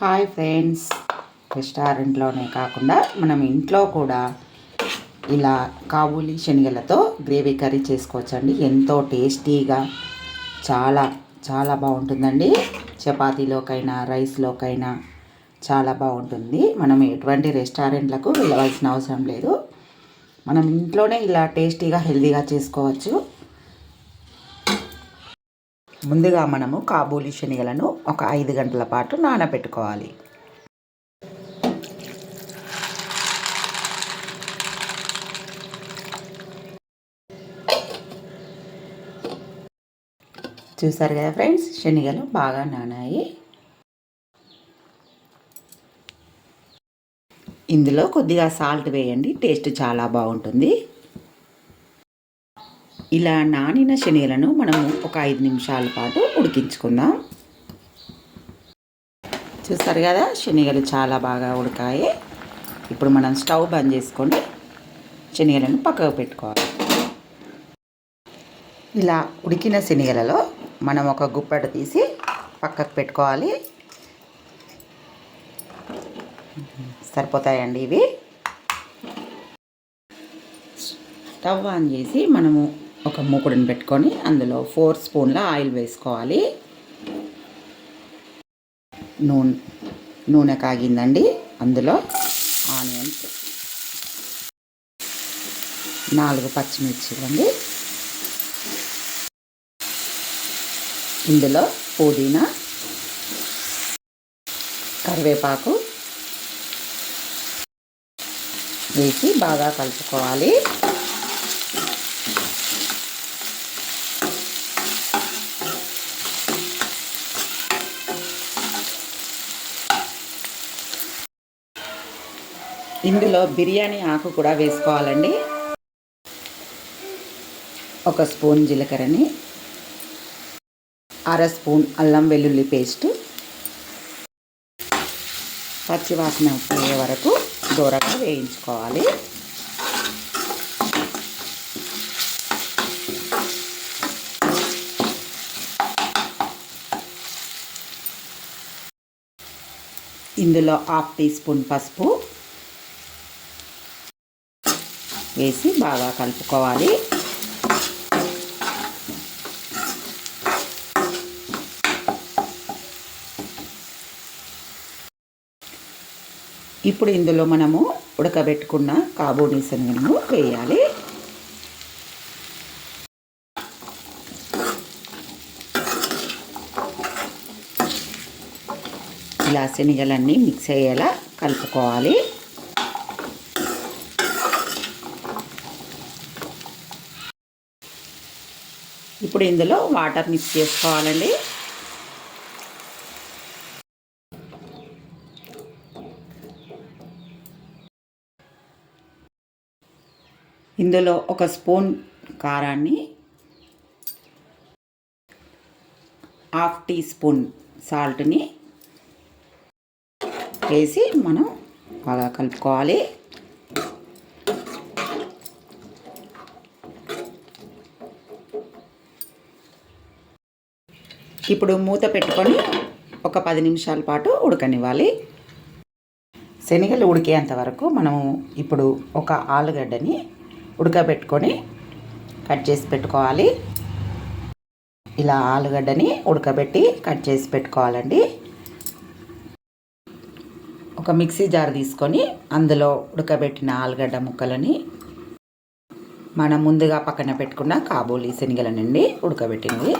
Hi friends. రెస్టారెంట్లోనే కాకుండా మనం ఇంట్లో కూడా ఇలా కాబూలి శనగలతో గ్రేవీ కర్రీ చేసుకోవచ్చండి. ఎంతో టేస్టీగా చాలా చాలా బాగుంటుందండి. చపాతీలోకైనా రైస్లోకైనా చాలా బాగుంటుంది. మనం ఎటువంటి రెస్టారెంట్లకు వెళ్ళవలసిన అవసరం లేదు. మనం ఇంట్లోనే ఇలా టేస్టీగా హెల్తీగా చేసుకోవచ్చు. ముందుగా మనము కాబూలి శనగలను ఒక ఐదు గంటల పాటు నానబెట్టుకోవాలి. చూసారు కదా ఫ్రెండ్స్ శనగలు బాగా నానాయి. ఇందులో కొద్దిగా సాల్ట్ వేయండి టేస్ట్ చాలా బాగుంటుంది. ఇలా నానిన శనగలను మనము ఒక ఐదు నిమిషాల పాటు ఉడికించుకుందాం. చూస్తారు కదా శనగలు చాలా బాగా ఉడకాయి. ఇప్పుడు మనం స్టవ్ బంద్ చేసుకొని శనగలను పక్కకు పెట్టుకోవాలి. ఇలా ఉడికిన శనగలలో మనం ఒక గుప్పెట తీసి పక్కకు పెట్టుకోవాలి. సరిపోతాయండి ఇవి. స్టవ్ ఆన్ చేసి మనము ఒక మూకుడుని పెట్టుకొని అందులో ఫోర్ స్పూన్ల ఆయిల్ వేసుకోవాలి. నూనె నూనె కాగిందండి. అందులో ఆనియన్స్ నాలుగు పచ్చిమిర్చి అండి ఇందులో పుదీనా కరివేపాకు వేసి బాగా కలుపుకోవాలి. ఇందులో బిర్యానీ ఆకు కూడా వేసుకోవాలండి. ఒక స్పూన్ జీలకర్రని అర స్పూన్ అల్లం వెల్లుల్లి పేస్ట్ పచ్చివాసన పోయే వరకు దూరంగా వేయించుకోవాలి. ఇందులో హాఫ్ టీ స్పూన్ పసుపు వేసి బాగా కలుపుకోవాలి. ఇప్పుడు ఇందులో మనము ఉడకబెట్టుకున్న కాబూని శనగలను వేయాలి. ఇలా శనగలన్నీ మిక్స్ అయ్యేలా కలుపుకోవాలి. ఇప్పుడు ఇందులో వాటర్ మిక్స్ చేసుకోవాలండి. ఇందులో ఒక స్పూన్ కారాన్ని హాఫ్ టీ స్పూన్ సాల్ట్ని వేసి మనం బాగా కలుపుకోవాలి. ఇప్పుడు మూత పెట్టుకొని ఒక పది నిమిషాల పాటు ఉడకనివ్వాలి. శనగలు ఉడికేంత వరకు మనము ఇప్పుడు ఒక ఆలుగడ్డని ఉడకబెట్టుకొని కట్ చేసి పెట్టుకోవాలి. ఇలా ఆలుగడ్డని ఉడకబెట్టి కట్ చేసి పెట్టుకోవాలండి. ఒక మిక్సీ జార్ తీసుకొని అందులో ఉడకబెట్టిన ఆలుగడ్డ ముక్కలని మనం ముందుగా పక్కన పెట్టుకున్న కాబూలి శనగలనండి ఉడకబెట్టినవి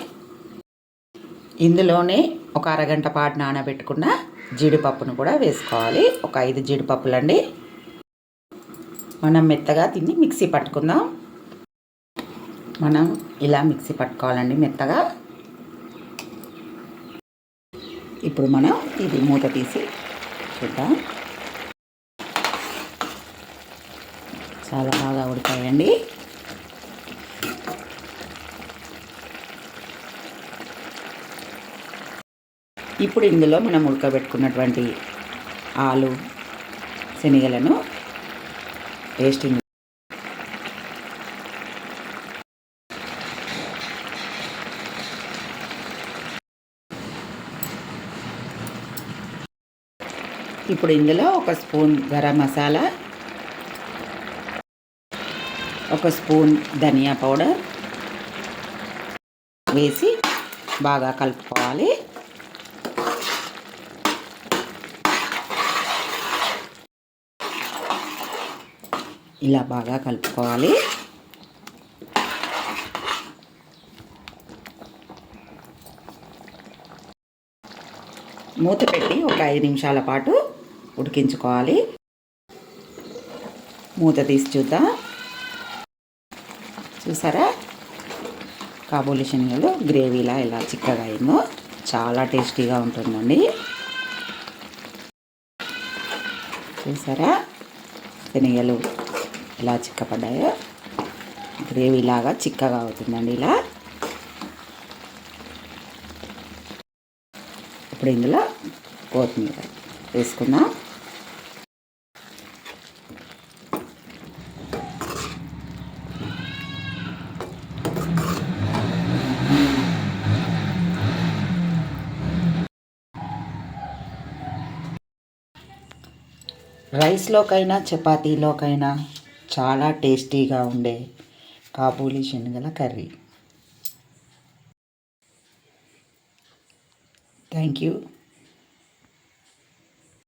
ఇందులోనే ఒక అరగంట పాటు నానబెట్టుకున్న జీడిపప్పును కూడా వేసుకోవాలి. ఒక ఐదు జీడిపప్పులండి. మనం మెత్తగా తిని మిక్సీ పట్టుకుందాం. మనం ఇలా మిక్సీ పట్టుకోవాలండి మెత్తగా. ఇప్పుడు మనం ఇది మూత తీసి చూద్దాం. చాలా బాగా ఉడకాయండి. ఇప్పుడు ఇందులో మనం ఉడకబెట్టుకున్నటువంటి ఆలు శనగలను టేస్టింగ్ ఇప్పుడు ఇందులో ఒక స్పూన్ గరం మసాలా ఒక స్పూన్ ధనియా పౌడర్ వేసి బాగా కలుపుకోవాలి. ఇలా బాగా కలుపుకోవాలి. మూత పెట్టి ఒక ఐదు నిమిషాల పాటు ఉడికించుకోవాలి. మూత తీసి చూద్దాం. చూసారా? కాబూలి శనగలు గ్రేవీలా ఇలా చిక్కగా అయిందో. చాలా టేస్టీగా ఉంటుందండి. చూసారా? శనగలు ఎలా చిక్కపడ్డాయో గ్రేవీ లాగా చిక్కగా అవుతుందండి ఇలా. ఇప్పుడు ఇందులో కొత్తిమీర వేసుకుందాం. రైస్లోకైనా చపాతీలోకైనా చాలా టేస్టీగా ఉండే కాబూలీ శనగల కర్రీ. Thank you